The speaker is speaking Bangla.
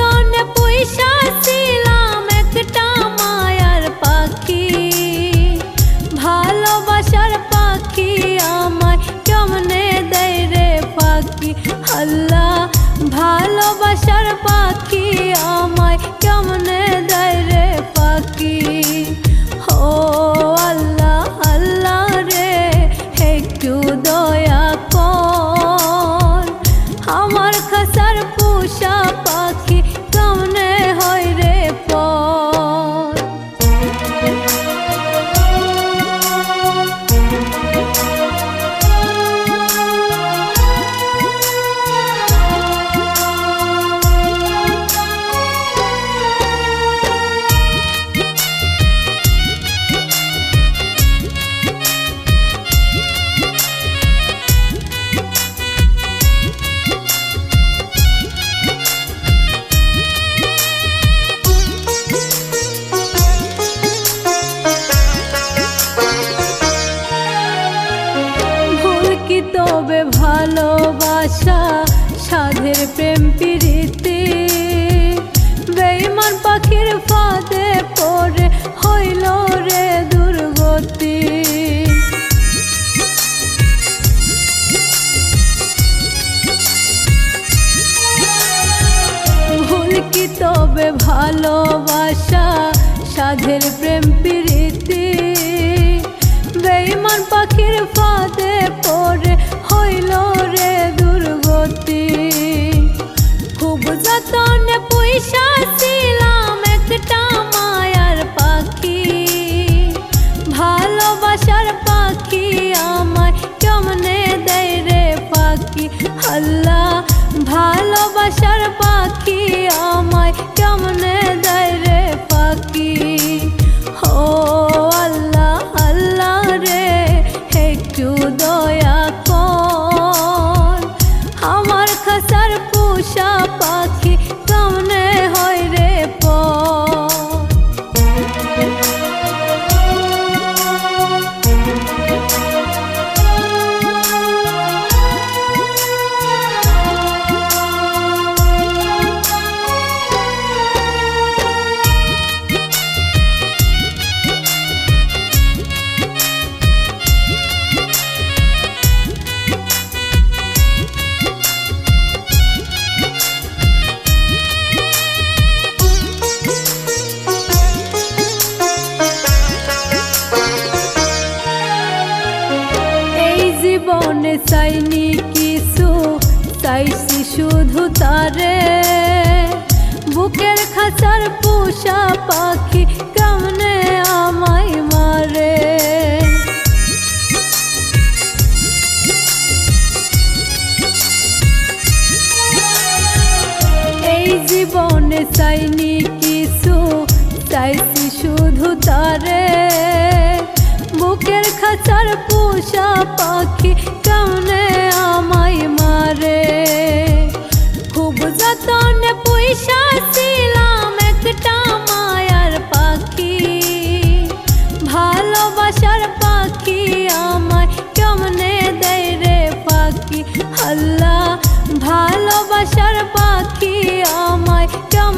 মতনে পয়সা ছিলাম একটা মায়ার পাখি। ভালোবাসার পাখি আমায় কেমনে দেয় রে পাখি? আল্লাহ, ভালোবাসার পাখি আমায় কেমনে ভালোবাসা সাধের প্রেম প্রীতি। বেইমান পাখির ফাঁদে পড়ে হইল রে দুর্গতি। ভুল কি তবে ভালোবাসা, সাধের প্রেম প্রীতি। বেইমান পাখির ফাঁদে পড়ে হইল রে দুর্গতি। খুব যতনে পয়সা ছিলাম একটা মায়ার পাখি। ভালোবাসার পাখি আমায় কেমনে দেয় রে পাখি? আল্লাহ, ভালোবাসার পাখি আমায় কেমনে জীবনে চাইনি কিছু, চাইছি শুধু তারে। বুকের খাঁচার পোষা পাখি কেমনে আমায় মারে। এই জীবনে চাইনি কিছু, চাইছি শুধু তারে। বুকের খাঁচার পোষা পাখি আমায় মারে, খুব যতনে পয়সা ছিলাম একটা মায়ার পাখি। ভালোবাসার পাখি আমায় কেমনে দেয় রে পাখি আল্লাহ, ভালোবাসার পাখি আমায় কেমনে